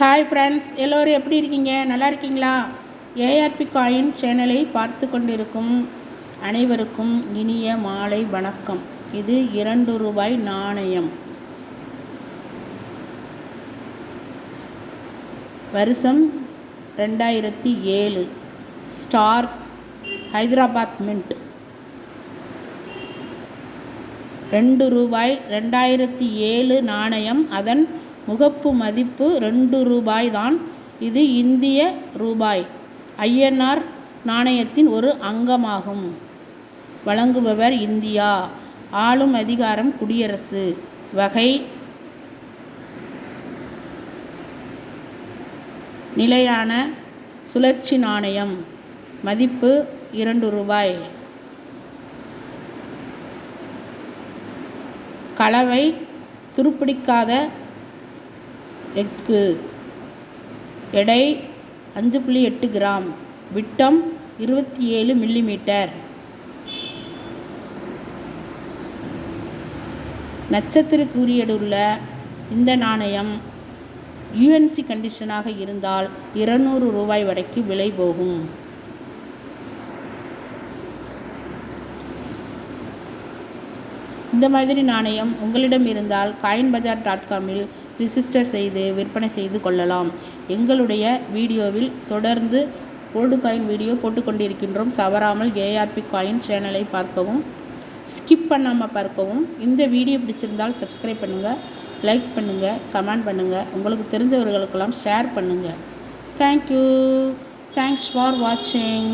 Hi friends எல்லோரும் எப்படி இருக்கீங்க? நல்லா இருக்கீங்களா? ஏஆர்பி காயின் சேனலை பார்த்து கொண்டிருக்கும் அனைவருக்கும் இனிய மாலை வணக்கம். இது இரண்டு ரூபாய் நாணயம். வருஷம் ரெண்டாயிரத்தி ஏழு. ஸ்டார் ஹைதராபாத் மின்ட் ரெண்டு ரூபாய் ரெண்டாயிரத்தி ஏழு நாணயம். அதன் முகப்பு மதிப்பு ரெண்டு ரூபாய் தான். இது இந்திய ரூபாய். ஐஎன்ஆர் நாணயத்தின் ஒரு அங்கமாகும். வழங்குபவர் இந்தியா. ஆளும் அதிகாரம் குடியரசு. வகை நிலையான சுழற்சி நாணயம். மதிப்பு இரண்டு ரூபாய். கலவை துருப்பிடிக்காத எக்கு. எடை அஞ்சு புள்ளி எட்டு கிராம். விட்டம் இருபத்தி ஏழு மில்லிமீட்டர். நட்சத்திர குறியீடுள்ள இந்த நாணயம் யூஎன்சி கண்டிஷனாக இருந்தால் இருநூறு ரூபாய் வரைக்கும் விலை போகும். இந்த மாதிரி நாணயம் உங்களிடம் இருந்தால் காயின் பஜார் டாட் காமில் ரிஜிஸ்டர் செய்து விற்பனை செய்து கொள்ளலாம். எங்களுடைய வீடியோவில் தொடர்ந்து ஓல்டு காயின் வீடியோ போட்டுக்கொண்டிருக்கின்றோம். தவறாமல் ஏஆர்பி காயின் சேனலை பார்க்கவும் ஸ்கிப் பண்ணாமல் பார்க்கவும். இந்த வீடியோ பிடிச்சிருந்தால் சப்ஸ்கிரைப் பண்ணுங்கள் லைக் பண்ணுங்கள் கமெண்ட் பண்ணுங்கள் உங்களுக்கு தெரிஞ்சவர்களுக்கெல்லாம் ஷேர் பண்ணுங்கள் தேங்க்யூ தேங்க்ஸ் ஃபார் வாட்சிங்